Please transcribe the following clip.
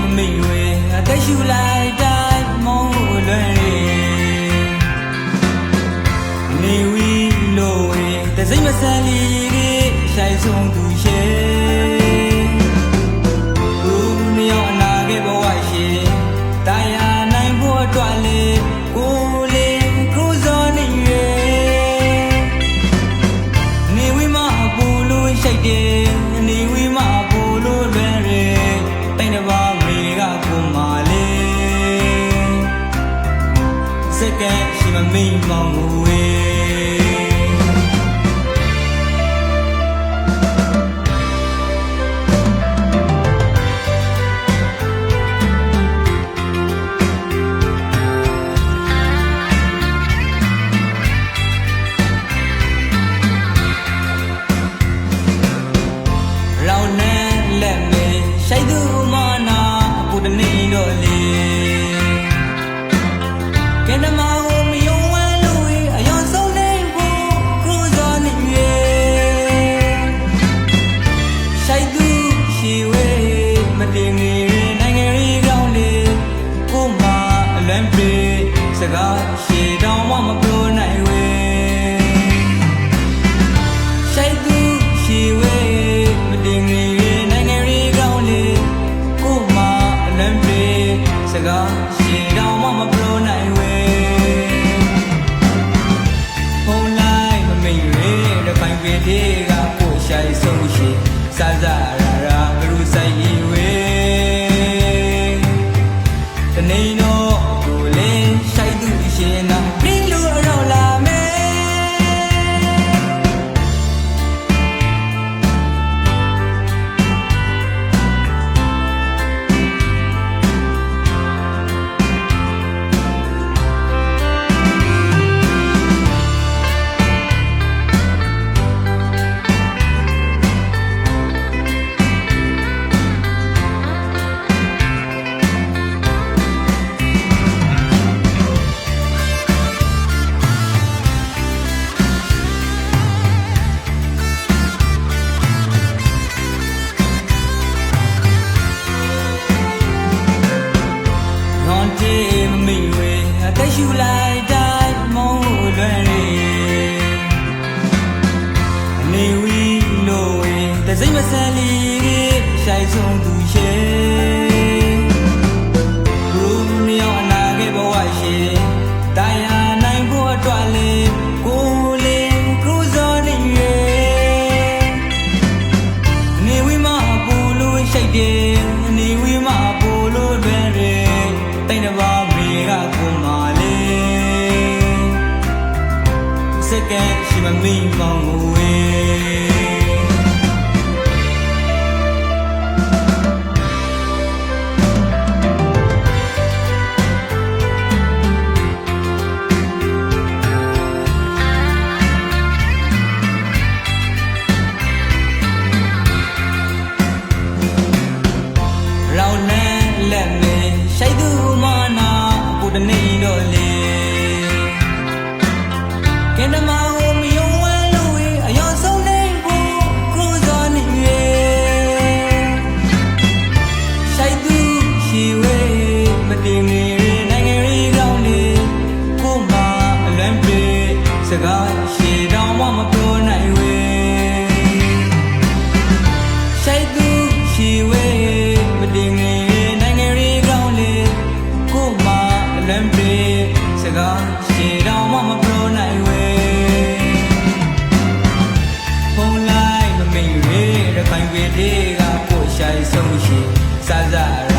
မမိတ်ရွယ်အသက်ရှူလိုက်တိုင်းမုန်းလွယ်နေဝီလိုဝေတစိမ့်မဆန်လီကြီးဆိုင်ဆုံးသူရဲ့ဦးမြောက်အနာခဲ့ဘဝ စကားရှေတောင်မှမပြော စိတ်မဆန်လီရှိုင်ဆုံးသူရဲ့ဘူမီယောအနာခဲ့ဘဝရဲ့တရားနိုင်ဖို့အတွက်လေကိုလေးကူစောနေရဲ့နေဝီမပူလို့ရှိုက်တယ်နေဝီမပူလို့တွင်ရတိတ်တပါမေကကုမာလေးစကန်ရှိမမီမောင်ဝေး Sega, she don't want my pro night way. ပြေကကိုဆိုင်ဆုံးရှိစစရ